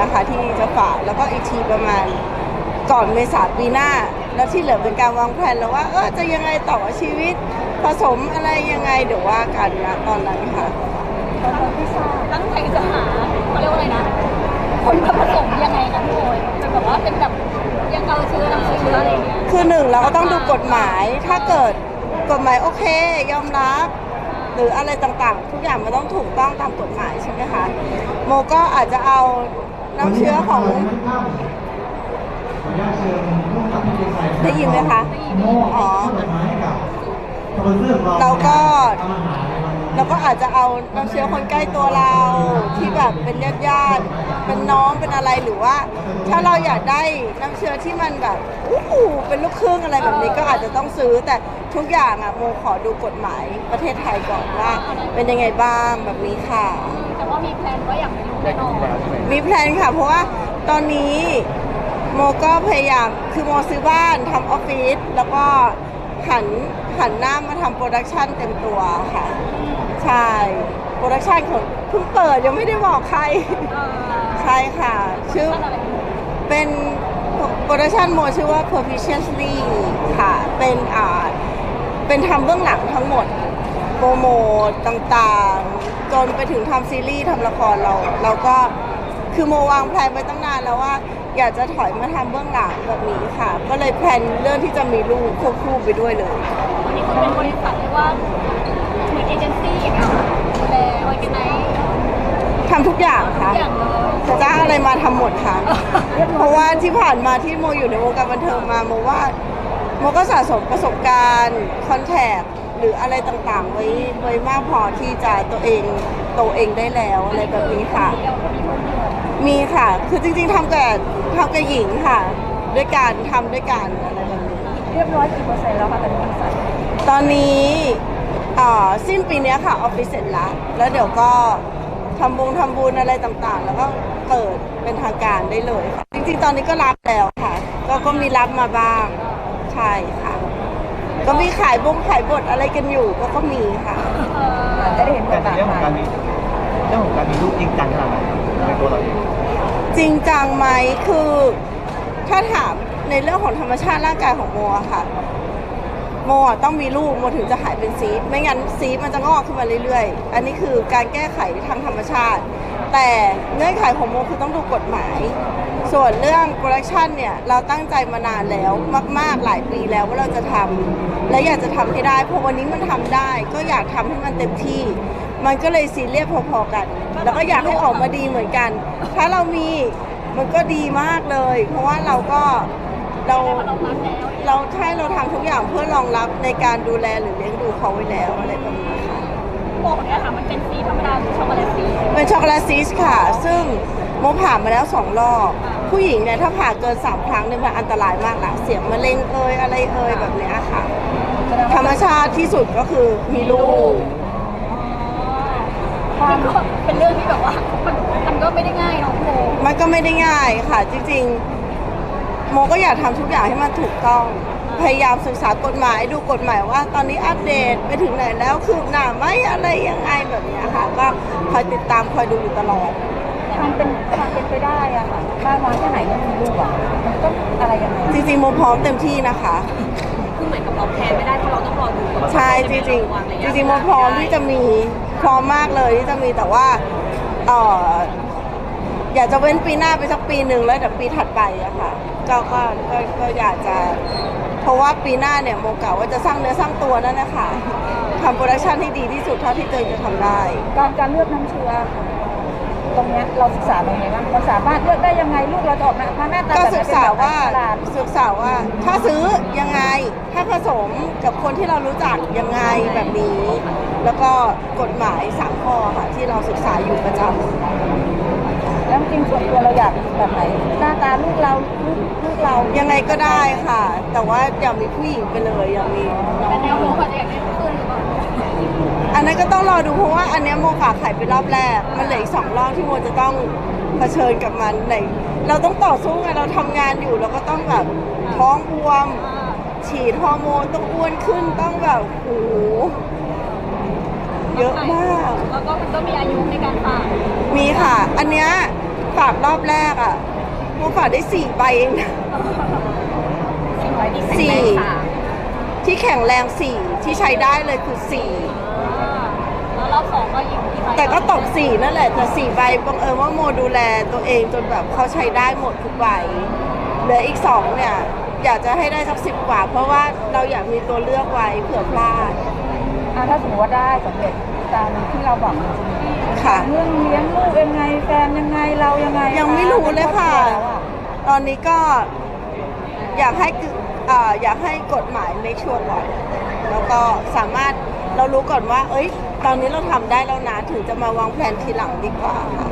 นะคะที่จะฝากแล้วก็อีกทีประมาณก่อนเมษาปีหน้า แล้วที่เหลือเป็นการวางแผนแล้วว่าเออจะยังไงต่อชีวิตผสมอะไรยังไงเดี๋ยวว่ากันนะตอนนั้นค่ะตั้งใจจะหาเขาเรียกว่าอะไรนะ คนมาผสมยังไงคะพี่โอยเป็นแบบว่าเป็นแบบยังเอาเชื้อนำเชื้ออะไรอย่างเงี้ยคือหนึ่งเราก็ต้องดูกฎหมายถ้าเกิดกฎหมายโอเค ยอมรับ หรืออะไรต่างๆ ทุกอย่างมันต้องถูกต้องตามกฎหมายใช่ไหมคะโมก็อาจจะเอา น้ำเชื้อของได้ยินไหมคะอ๋อเราก็เราก็อาจจะเอาน้ำเชื้อคนใกล้ตัวเราที่แบบเป็นญาติญาติเป็นน้องเป็นอะไรหรือว่า ถ้าเราอยากได้น้ำเชื้อที่มันแบบอู้หูเป็นลูกครึ่งอะไรแบบนี้ก็อาจจะต้องซื้อแต่ทุกอย่างอะโมขอดูกฎหมายประเทศไทยก่อนว่า เป็นยังไงบ้างแบบนี้ค่ะ แต่ว่ามีแพลนว่าอยากมีลูกแน่นอนมีแพลนค่ะ เพราะว่าตอนนี้โมก็พยายามคือโมซื้อบ้านทำออฟฟิศแล้วก็หันหันหน้ามาทำโปรดักชันเต็มตัวค่ะ ใช่โปรดักชันของเพิ่งเปิดยังไม่ได้บอกใครใช่ค่ะ ชื่อท่านอะไรเป็นโปรดักชันโมชื่อว่า Proficiently ค่ะ เป็นอ่าเป็นทำเบื้องหลังทั้งหมด โปรโมทต่างๆ จนไปถึงทำซีรีส์ทำละครเรา เราก็คือโมวางแผนไว้ตั้งนานแล้วว่า อยากจะถอยมาทำเบื้องหลังแบบนี้ค่ะ ก็เลยแพลนเรื่องที่จะมีลูกควบคู่ไปด้วยเลย วันนี้คุณเป็นบริษัทเรียกว่าเหมือนเอเจนซี่อย่างเงี้ยค่ะดูแลออแกไนซ์ทำทุกอย่างค่ะอย่างเลย จะจ้างอะไรมาทำหมดค่ะ เพราะว่าที่ผ่านมาที่โมอยู่ในวงการบันเทิงมาโมว่าโมก็สะสมประสบการณ์คอนแทค หรืออะไรต่างๆ ไว้ไว้มากพอที่จะตัวเองโตเองได้แล้วอะไรแบบนี้ค่ะเดียวมีคนเดียวมีค่ะ คือจริงๆทำกับทำกับหญิงค่ะ ด้วยการทำด้วยกันอะไรแบบนี้ เรียบร้อยกี่เปอร์เซ็นต์แล้วคะตอนนี้บริษัทตอนนี้อ่าสิ้นปีเนี้ยค่ะออฟฟิศเสร็จแล้วแล้วเดี๋ยวก็ทำบุญทำบุญอะไรต่างๆ แล้วก็เปิดเป็นทางการได้เลยค่ะจริงๆ ตอนนี้ก็รับแล้วค่ะ ก็ก็มีรับมาบ้าง ใช่ค่ะ ก็มีขายบงขายบทอะไรกันอยู่ก็ก็มีค่ะจะได้เห็นบแต่ทบาทเรื่องของการมีเรื่องของการมีลูกจริงจังขนาดไหนในตัวเราเองจริงจังไหมคือถ้าถามในเรื่องของธรรมชาติร่างกายของโมอะค่ะ โมอะต้องมีลูกโมถึงจะหายเป็นซีสต์ไม่งั้นซีสต์มันจะงอกขึ้นมาเรื่อยๆ อันนี้คือการแก้ไขทางธรรมชาติ แต่เงื่อนไขของโมคือต้องดูกฎหมาย ส่วนเรื่องโปรดักชันเนี่ยเราตั้งใจมานานแล้วมาก ๆ หลายปีแล้วว่าเราจะทำและอยากจะทำให้ได้พอวันนี้มันทำได้ ก็อยากทำให้มันเต็มที่ มันก็เลยซีเรียสพอๆกัน แล้วก็อยากให้ออกมาดีเหมือนกัน ถ้าเรามีมันก็ดีมากเลย เพราะว่าเราก็เราเรารักแล้วเราใช่เราทำทุกอย่างเพื่อรองรับในการดูแลหรือเลี้ยงดูเขาไว้แล้วอะไรแบบนี้ค่ะโบเนี่ยค่ะมันเป็นสีธรรมดาหรือช็อกโกแลตสีเป็นช็อกโกแลตซีสค่ะ ซึ่ง โมผ่ามาแล้วสองรอบ ผู้หญิงเนี่ยถ้าผ่าเกินสามครั้งเนี่ยมันอันตรายมากละเสียงมะเร็งเอยอะไรเอยแบบเนี้ยค่ะ ธรรมชาติที่สุดก็คือมีลูกความก็เป็นเรื่องที่แบบว่ามันมันก็ไม่ได้ง่ายเนาะโบมันก็ไม่ได้ง่ายค่ะ จริง ๆ โมก็อยากทำทุกอย่างให้มันถูกต้อง พยายามศึกษากฎหมายดูกฎหมายว่า ตอนนี้อัปเดตไปถึงไหนแล้วคืบหน้าไหมอะไรยังไงแบบเนี้ยค่ะ ก็คอยติดตามคอยดูอยู่ตลอด ความเป็นความเป็นไปได้อะค่ะบ้านน้อยแค่ไหนก็มีลูกอะมันต้องอะไรยังไงจริงๆโมพร้อมเต็มที่นะคะ คือเหมือนกับเราแพนไม่ได้เพราะเราต้องรอดูก่อนใช่จริงๆจริงๆโมพร้อมที่จะมีพร้อมมากเลยที่จะมีแต่ว่าเอออยากจะเว้นปีหน้าไปสักปีหนึ่งแล้วเดี๋ยวปีถัดไปอะค่ะก็ก็ก็ก็อยากจะ เพราะว่าปีหน้าเนี่ยโมกะว่าจะสร้างเนื้อสร้างตัวนั่นนะคะทำโปรดักชันให้ดีที่สุดเท่าที่ตัวเองจะทำได้ การการเลือกน้ำเชื้อค่ะ ตรงเนี้ยเราศึกษาตรงไหนบ้างเราสามารถเลือกได้ยังไงลูกเราจะออกมาพาหน้าตาก็แบบไหนศึกษาว่าเป็นแบบตลาดศึกษาว่าถ้าซื้อยังไงถ้าผสมกับคนที่เรารู้จักยังไงแบบนี้ แล้วก็กฎหมายสามข้อค่ะที่เราศึกษาอยู่ประจำแล้วจริงส่วนตัวเราอยากแบบไหนหน้าตาลูกเราลูกลูกเรายังไงก็ได้ค่ะ แต่ว่าอย่ามีผู้หญิงไปเลยอย่ามีน้อง แต่แนวโน้มอาจจะอยากได้ขึ้นหรือเปล่าอั นนั้นก็ต้องรอดูเพราะว่าอันเนี้ยโมฝากไข่ไปรอบแรก มันเหลืออีกสองรอบที่โมจะต้องเผชิญกับมันไหนเราต้องต่อสู้ไงเราทำงานอยู่เราก็ต้องแบบท้องบวม ฉีดฮอร์โมนต้องอ้วนขึ้นต้องแบบโอ้โหเยอะมาก แล้วก็มันก็มีอายุในการฝากมีค่ะ อันเนี้ยฝากรอบแรกอะโมฝากได้สี่ใบเองนะสิ่งไว้ที่แข็งสี่แรงสามที่แข็งแรงสี่ที่ใช้ได้เลยคือสี่แล้วร อบสองก็ยิงที่ไปแต่ก็ตกสี่นั่นแหละแต่สี่ใบบังเอิญว่าโมดูแลตัวเองจนแบบเขาใช้ได้หมดทุกใบเหลืออีกสองเนี่ยอยากจะให้ได้สักสิบกว่า เพราะว่าเราอยากมีตัวเลือกไว้เผื่อพลาดอะถ้าสมมติว่าได้สำเร็จตามที่เราบอกจริงค่ะ เรื่องเลี้ยงลูกยังไงแฟนยังไงเรายังไงยังไม่รู้เลยค่ะ ตอนนี้ก็อยากให้ออ่าอยากให้กฎหมายไม่ชัวร์ก่อน แล้วก็สามารถ เรารู้ก่อนว่า เอ้ย ตอนนี้เราทำได้แล้วนะถึงจะมาวางแผนทีหลังดีกว่าค่ะ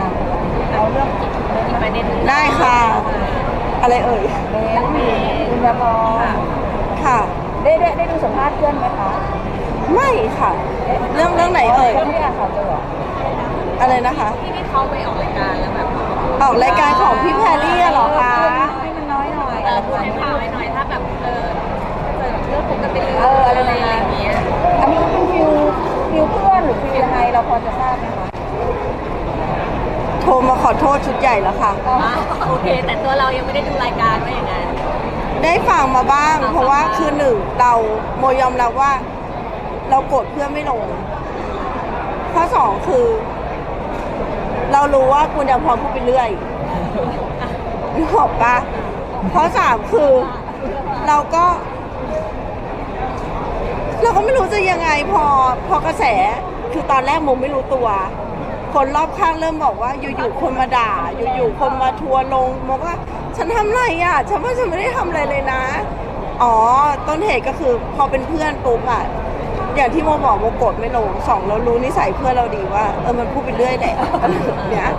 อะเอาเรื่องจิตอีกประเด็นหนึ่งได้ค่ะ อะไรเอ่ยเบนคุณยาพรค่ะได้ได้ได้ดูสัมภาษณ์เพื่อนไหมคะไม่ค่ะ เรื่องเรื่องไหนเอ่ยยังไม่ได้อ่านข่าวเจอเหรออะไรนะคะที่ที่เขาไปออกรายการแล้วแบบออกรายการของพี่แพรรี่อะเหรอคะให้มันน้อยหน่อยเออพูดให้ข่าวให้หน่อยถ้าแบบเออ เจอเรื่องปกติเอออะไรอะไรนะอย่างเงี้ยอันนี้เป็นฟิวฟิวเพื่อนหรือฟิวยังไงเราพอจะทราบไหมคะโทรมาขอโทษชุดใหญ่แล้วค่ะอ๋ออะโอเค แต่ตัวเรายังไม่ได้ดูรายการว่าอย่างนั้น ได้ฟังมาบ้าง ฟังเพราะว่าบ้างคือหนึ่งเราโมยอมรับว่า เราโกรธเพื่อนไม่ลงข้อสองคือ เรารู้ว่าคุณยังพอพูดไปเรื่อยนึกออกปะข้อสามคือ เราก็ เราก็ไม่รู้จะยังไงพอพอกระแสคือตอนแรกโมไม่รู้ตัว คนรอบข้างเริ่มบอกว่าอยู่ๆคนมาด่า อยู่ๆคนมาทัวร์ลงโมก็ว่าฉันทำอะไรอะฉันว่าฉันไม่ได้ทำอะไรเลยนะ อ๋อต้นเหตุก็คือพอเป็นเพื่อนปุ๊บอะอย่างที่โมบอกโมโกรธไม่ลงสองเรารู้นิสัยเพื่อนเราดีว่าเออมันพูดไปเรื่อยแหละเนี้ย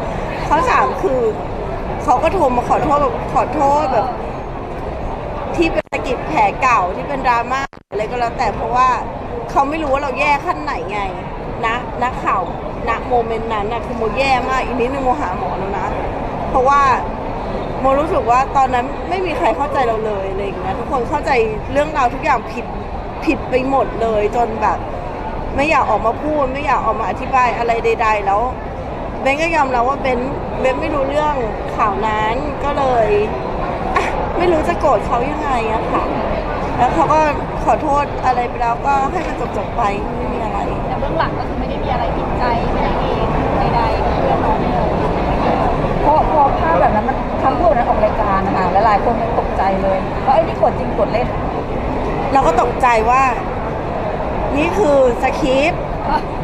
ข้อสามคือเขาก็โทรมาขอโทษแบบขอโทษแบบ ที่เป็นสะกิดแผลเก่าที่เป็นดราม่า อะไรก็แล้วแต่เพราะว่าเขาไม่รู้ว่าเราแย่ขั้นไหนไงนะนักข่าวณโมเมนต์นั้นนะคือโมแย่มากอีกนิดนึงโมหาหมอแล้วนะ เพราะว่าโมรู้สึกว่าตอนนั้นไม่มีใครเข้าใจเราเลยอะไรอย่างเงี้ยทุกคนเข้าใจเรื่องราวทุกอย่างผิดผิดไปหมดเลย จนแบบ ไม่อยากออกมาพูด ไม่อยากออกมาอธิบายอะไรใด ๆ แล้วเบนก็ยอมรับว่าเบนเบนไม่รู้เรื่องข่าวนั้นก็เลย ไม่รู้จะโกรธเขายังไงอะค่ะ แล้วเขาก็ขอโทษอะไรไปแล้วก็ให้มันจบๆไปไม่มีอะไร แต่เบื้องหลังก็คือไม่ได้มีอะไรผิดใจไม่ได้มีใดๆกับเพื่อนน้องเลยพอพอภาพแบบนั้นมันคำพูดนั้นออกรายการนะคะหลายๆคนมันตกใจเลยว่าไอ้ยนี่กดจริงกดเล่นเราก็ตกใจว่า นี่คือสคริปต์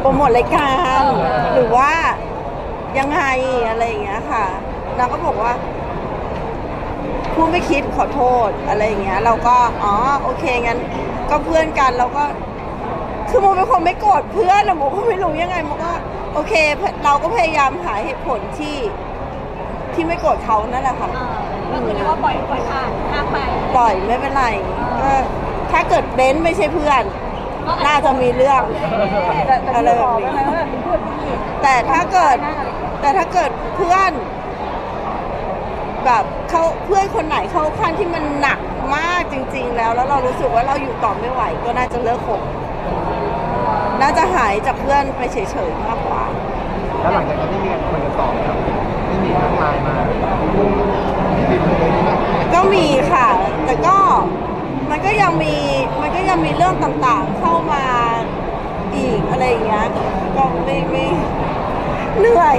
โปรโมทรายการ หรือว่ายังไงอะไรอย่างเงี้ยค่ะเราก็บอกว่า พูดไม่คิดขอโทษอะไรอย่างเงี้ย เราก็อ๋อโอเคงั้นก็เพื่อนกันเราก็คือโมเป็นคนไม่โกรธเพื่อนอะโมก็ไม่รู้ยังไงโมก็โอเค เราก็พยายามหาเหตุผลที่ที่ไม่โกรธเขานั่นแหละค่ะเออก็คือเรียกว่าปล่อยปล่อยผ่านข้ามไปปล่อยไม่เป็นไรก็ถ้าเกิดเบนซ์ไม่ใช่เพื่อน น่าจะมีเรื่องแต่แต่อะไรที่แบบบอกนี้ได้ไหมว่าแบบเป็นเพื่อนพี่แต่ถ้าเกิดแต่ถ้าเกิดเพื่อน แบบเขาเพื่อนคนไหนเข้าขั้นที่มันหนักมากจริง ๆ แล้ว แล้วเรารู้สึกว่าเราอยู่ต่อไม่ไหว ก็น่าจะเลิกคบน่าจะหายจากเพื่อนไปเฉยๆมากกว่า แล้วหลังจากนั้นได้มีการคุยกันต่อไหมครับที่มีทักไลน์มาก็มีค่ะ แต่ก็มันก็ยังมีมันก็ยังมีเรื่องต่างๆเข้ามาอีกอะไรอย่างเงี้ยก็ไม่ไม่เหนื่อย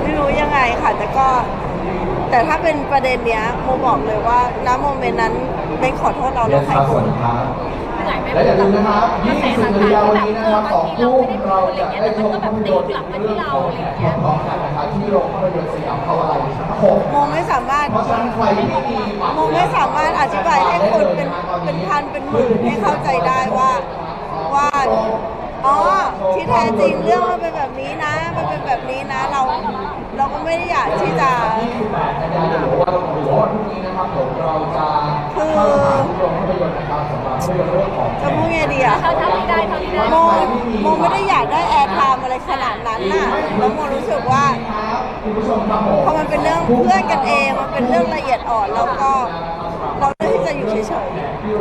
ไม่รู้ยังไงค่ะ แต่ก็ แต่ถ้าเป็นประเด็นเนี้ยโมบอกเลยว่าณโมเมนต์นั้นเป็นขอโทษเราเรีแล้ยนวใครครับสควันสดีครับหลายแม่และอย่าลืมนะครับกระแส20ต่างกันยายนๆนี้ที่นะแบบครับเอสอองบางทีทุ่เรามไม่ได้เราพูดอะไรจะเงี้ยได้แต่ชมันมก็แบบภาพตียนตร์กลับมาที่เราอะไรเงี้ยพร้อมกันนะครับที่โรงภาพยนตร์สยามพาวาไลน์ชั้นหกโมไม่สามารถเพราะฉะนั้นใครที่มีบัตรโมไม่สามารถอธิบายให้คนเป็นเป็นพันเป็นหมื่นให้เข้าใจได้ว่าว่าอ๋อที่แท้จริงเรื่องมันเป็นแบบนี้นะ มันเป็นแบบนี้นะเรา เราก็ไม่ได้อยากที่จะ28กันยายนหรือว่าหรือว่าวันพรุ่งนี้นะครับผมเราจะคือเข้าฉายที่โรงภาพยนตร์นะครับสำหรับภาพยนตร์เรื่องของจะพูดไงดีอะเท่าเท่าที่ได้เท่าที่ได้โมโมไม่ได้อยากได้แอร์ไทม์อะไรขนาดนั้นน่ะแล้วโมรู้สึกว่าคุณผู้ชมครับผมพอมันเป็นเรื่องเพื่อนกันเองมันเป็นเรื่องละเอียดอ่อนเราก็เราเลือกที่จะอยู่เฉยที่